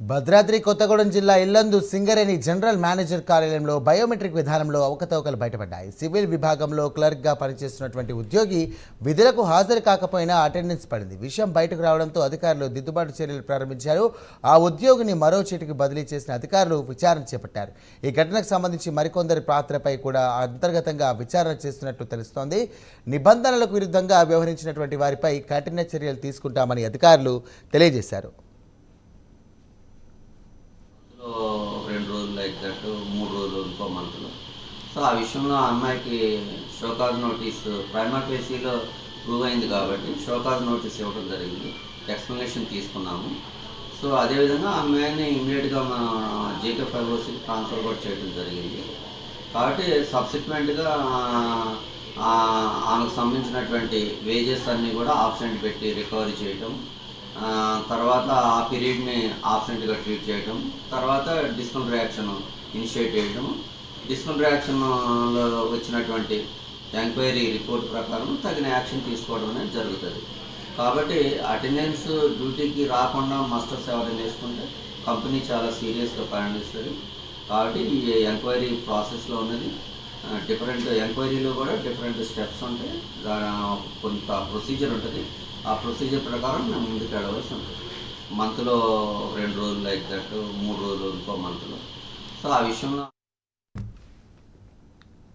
భద్రాద్రి కొత్తగూడెం జిల్లా Yellandu Singareni general manager కార్యాలయంలో biometric విధానంలో అవకతవకలు బయటపడ్డాయి. సివిల్ విభాగంలో క్లర్క్గా పనిచేస్తున్నటువంటి ఉద్యోగి విధులకు హాజరు కాకపోయినా అటెండెన్స్ పడింది. విషయం బయటకు రావడంతో అధికారులు దిద్దుబాటు చర్యలు ప్రారంభించారు. ఆ ఉద్యోగిని మరో చీటికి బదిలీ చేసిన అధికారులు విచారణ చేపట్టారు. ఈ ఘటనకు సంబంధించి మరికొందరి పాత్రపై కూడా అంతర్గతంగా విచారణ చేస్తున్నట్లు తెలుస్తోంది. నిబంధనలకు విరుద్ధంగా వ్యవహరించినటువంటి వారిపై కఠిన చర్యలు తీసుకుంటామని అధికారులు తెలియజేశారు. రెండు రోజులు ఎగ్జాక్ట్ మూడు రోజులు ఇంకో మంత్లో. సో ఆ విషయంలో ఆ అమ్మాయికి షోకాజ్ నోటీస్ ప్రైమర్ పేసీలో ప్రూవ్ అయింది కాబట్టి షోకాజ్ నోటీస్ ఇవ్వడం జరిగింది. ఎక్స్ప్లెనేషన్ తీసుకున్నాము. సో అదేవిధంగా ఆ అమ్మాయిని ఇమీడియట్గా మన జేకే ఫైవ్ ట్రాన్స్ఫర్ కూడా చేయడం జరిగింది. కాబట్టి సబ్సిక్వెంట్గా ఆమెకు సంబంధించినటువంటి వేజెస్ అన్నీ కూడా ఆబ్సెంట్ పెట్టి రికవరీ చేయటం తర్వాత ఆ పీరియడ్ని ఆబ్సెంట్గా ట్రీట్ చేయడం తర్వాత డిస్కౌంట్ రియాక్షన్ ఇనిషియేట్ చేయడం డిస్కౌంట్ రియాక్షన్లో వచ్చినటువంటి ఎంక్వైరీ రిపోర్ట్ ప్రకారం తగిన యాక్షన్ తీసుకోవడం అనేది జరుగుతుంది. కాబట్టి అటెండెన్స్ డ్యూటీకి రాకుండా మస్టర్స్ ఎవరైనా చేసుకుంటే కంపెనీ చాలా సీరియస్గా పరిగణిస్తుంది కాబట్టి ఈ ఎంక్వైరీ ప్రాసెస్లో ఉన్నది. డిఫరెంట్ ఎంక్వైరీలో కూడా డిఫరెంట్ స్టెప్స్ ఉంటాయి. దాని కొంత ప్రొసీజర్ ఉంటుంది. ఆ ప్రొసీజర్ ప్రకారం మేము ముందుకు వెళ్ళవలసి ఉంటుంది. మంత్లో రెండు రోజులు అయితే మూడు రోజులు ఇంకో మంత్లో సో ఆ విషయంలో